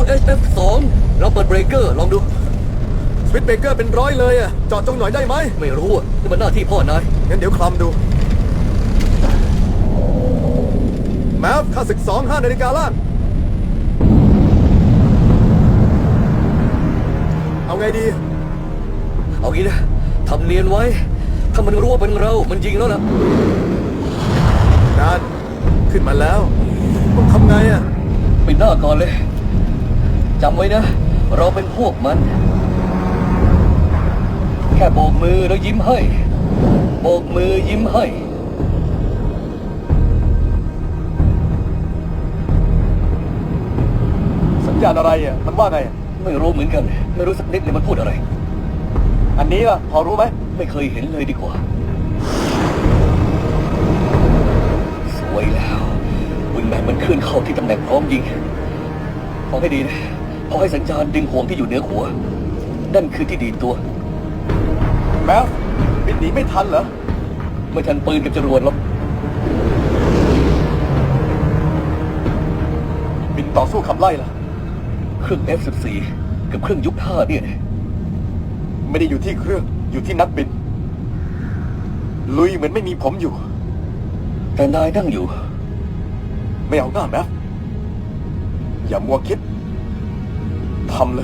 UHF 2 เราเปิดเบรกเกอร์ลองดู สวิตช์เบรกเกอร์เป็นร้อยเลยอะเจาะจงหน่อยได้ไหมไม่รู้อะนี่มันหน้าที่พ่อนาย งั้นเดี๋ยวคลำดู แมฟค่าศึกสองห้านาฬิกาล่าง เอาไงดี เอางี้นะทำเนียนไว้ ถ้ามันรู้ว่าเป็นเรา มันยิงแล้วล่ะการขึ้นมาแล้ว ต้องทำไงอะ ปิดหน้าก่อนเลย จำไว้นะ เราเป็นพวกมัน แค่โบกมือแล้วยิ้มให้ โบกมือยิ้มให้ สัญญาณอะไรอะ มันว่าไง ไม่รู้เหมือนกัน ไม่รู้สักนิดเลยมันพูดอะไร อันนี้ล่ะ พอรู้ไหม ไม่เคยเห็นเลยดีกว่า สวยแล้ว วิงแมนมันขึ้นเข้าที่ตำแหน่งพร้อมยิงฟังให้ดีนะ พอให้สัญญาณดึงห่วงที่อยู่เหนือหัว นั่นคือที่ดีดตัว แมฟบินหนีไม่ทันเหรอ ไม่ทันปืนกับจรวดหรอกบินต่อสู้ขับไล่ล่ะ เครื่อง F14 กับเครื่องยุค5เนี่ยนะไม่ได้อยู่ที่เครื่องอยู่ที่นักบิน ลุยเหมือนไม่มีผมอยู่ แต่นายนั่งอยู่ ไม่เอาหน้าแมฟอย่ามัวคิด ทำเ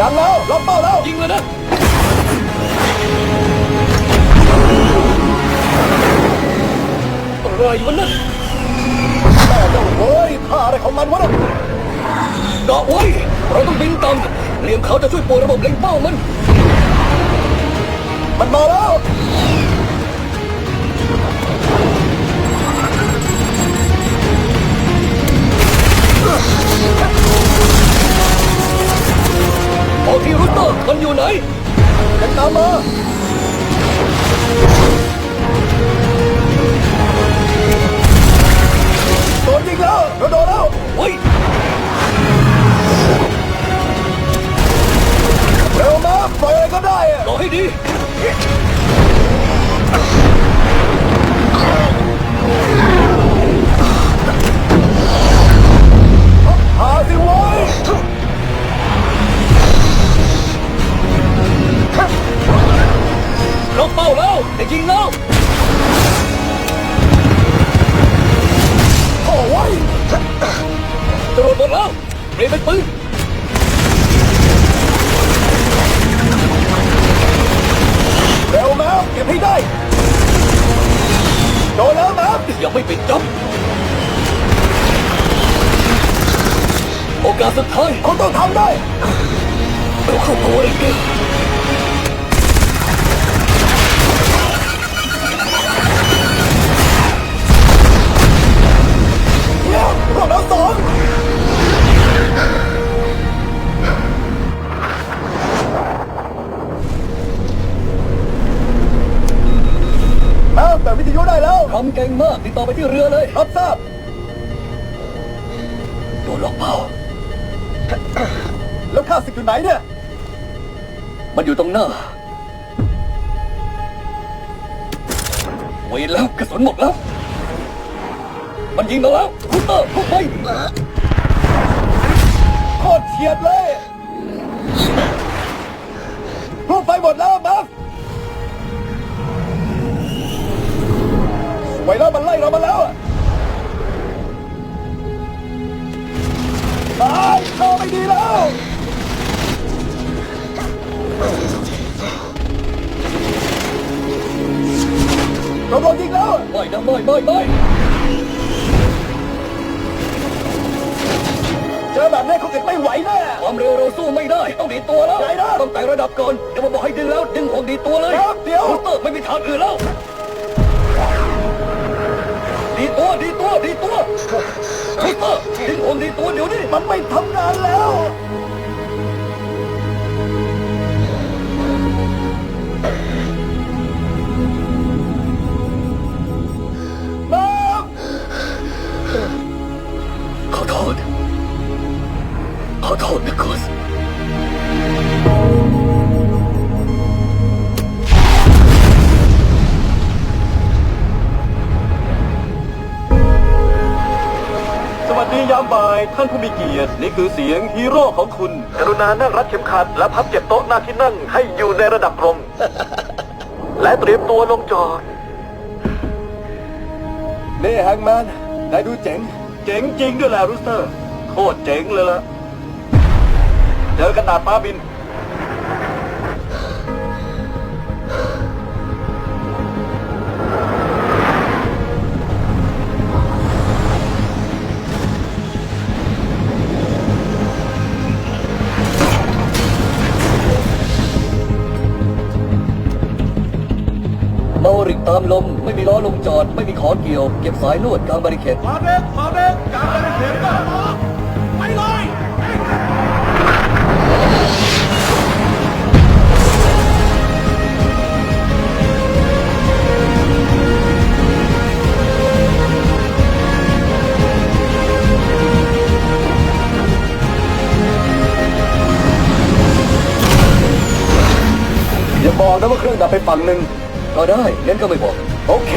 ดังดังแล้วล็อกเป้าแล้ว ยิงเลยนะ อะไรมันนั่นแม่เจ้าเฮ้ยท่าอะไรของมันวะเนี่ยเกาะไว้เราต้องบินต่ำเหลี่ยมเขาจะช่วยปวดระบบเล็งเป้ามัน มันมาแล้ว มันอยู่ไหนตามมาาแล้วแต่ยิงแล้วโอ้ไว้ยจรวดหมดแล้วเปลี่ยนเป็นปืนเร็วมาเก็บให้ได้โดนแล้วมายังไม่ปิดจ็อบโอกาสสุดท้ายคุณต้องทำได้เราเข้าตัวเลยเก่ง มาก ติดต่อไปที่เรือเลย รับทราบโดนล็อกเป้า แล้วข้าศึกอยู่ไหนเนี่ย มันอยู่ตรงหน้า เวรแล้วกระสุนหมดแล้ว มันยิงมาแล้วคุตเตอร์พุ่งไปโคตรเฉียดเลยลูกไฟหมดแล้วบัฟ ไหวแล้วมันไล่เรามาแล้วตายเข้าไม่ดีแล้วเราโดนยิงแล้วไม่นะไม่ไม่ไม่เจอแบบนี้คงจะไม่ไหวแน่ความเร็วเราสู้ไม่ได้ต้องดีตัวแล้วใหญ่นะต้องแต่ระดับก่อนเดี๋ยวผมบอกให้ดึงแล้วดึงออดีตัวเลยครับเดี๋ยวเตอร์ไม่มีทางอื่นแล้ว ดีดตัวนี้ตัวเดี๋ยวนี้มันไม่ทำงานแล้ว บายท่านผู้มีเกียรติ นี่คือเสียงฮีโร่ของคุณ กรุณานั่งรัดเข็มขัด และพับเก็บโต๊ะหน้าที่นั่งให้อยู่ในระดับตรง และเตรียมตัวลงจอดนี่ฮังแมนนายดูเจ๋ง เจ๋งจริงด้วยแหละรูสเตอร์ โคตรเจ๋งเลยล่ะ เจอกันดาดฟ้าบิน ริกตามลม ไม่มีล้อลงจอด ไม่มีขอเกี่ยว เก็บสายลวดกลางบาริเคดมาเด็กมาเด็กการบริเข็มก็ไปเลยอย่าบอกนะว่าเครื่องดับไปฝั่งหนึ่ง ก็ได้งั้นก็ไม่บอก โอเค